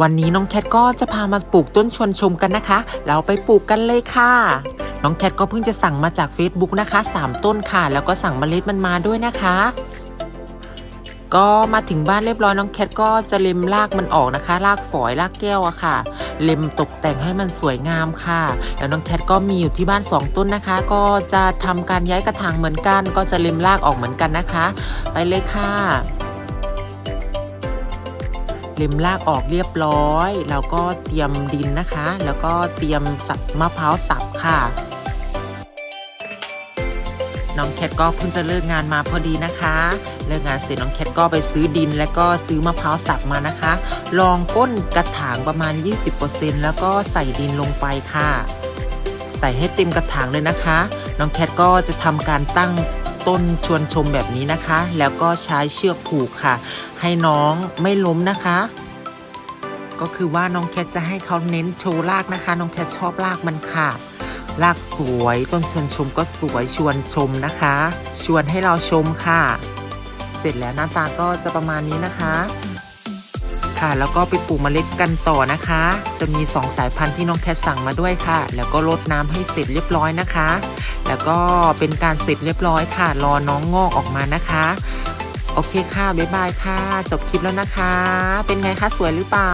วันนี้น้องแคทก็จะพามาปลูกต้นชวนชมกันนะคะ เราไปปลูกกันเลยค่ะ น้องแคทก็เพิ่งจะสั่งมาจาก Facebook นะคะ 3 ต้นค่ะ แล้วก็สั่งเมล็ดมันมาด้วยนะคะ ก็มาถึงบ้านเรียบร้อยน้องแคทก็จะเล็มรากมันออกนะคะ รากฝอยรากแก้วอะค่ะ เล็มตกแต่งให้มันสวยงามค่ะ แล้วน้องแคทก็มีอยู่ที่บ้าน 2 ต้นนะคะ ก็จะทำการย้ายกระถางเหมือนกัน ก็จะเล็มรากออกเหมือนกันนะคะ ไปเลยค่ะ เล็มรากออกเรียบร้อย แล้วก็เตรียมดินนะคะ แล้วก็เตรียมสับมะพร้าวสับค่ะ น้องแคทก็เพิ่งจะเลิกงานมาพอดีนะคะ เลิกงานเสร็จน้องแคทก็ไปซื้อดิน แล้วก็ซื้อมะพร้าวสับมานะคะ ลองก้นกระถางประมาณ 20%แล้วก็ใส่ดินลงไปค่ะ ใส่ให้เต็มกระถางเลยนะคะ น้องแคทก็จะทำการตั้ง ต้นชวนชมแบบนี้นะคะ แล้วก็ใช้เชือกผูกค่ะ ให้น้องไม่ล้มนะคะ ก็คือว่าน้องแคทจะให้เขาเน้นโชว์รากนะคะ น้องแคทชอบรากมันค่ะรากสวยต้นชวนชมก็สวยชวนชมนะคะ ชวนให้เราชมค่ะ เสร็จแล้วหน้าตาก็จะประมาณนี้นะคะค่ะแล้วก็ไปปลูกเมล็ดกันต่อนะคะ จะมี 2 สายพันธุ์ที่น้องแคทสั่งมาด้วยค่ะ แล้วก็รดน้ำให้เสร็จเรียบร้อยนะคะ แล้วก็เป็นการเสร็จเรียบร้อยค่ะ รอน้องงอกออกมานะคะ โอเคค่ะ บ๊ายบายค่ะ จบคลิปแล้วนะคะ เป็นไงคะ สวยหรือเปล่า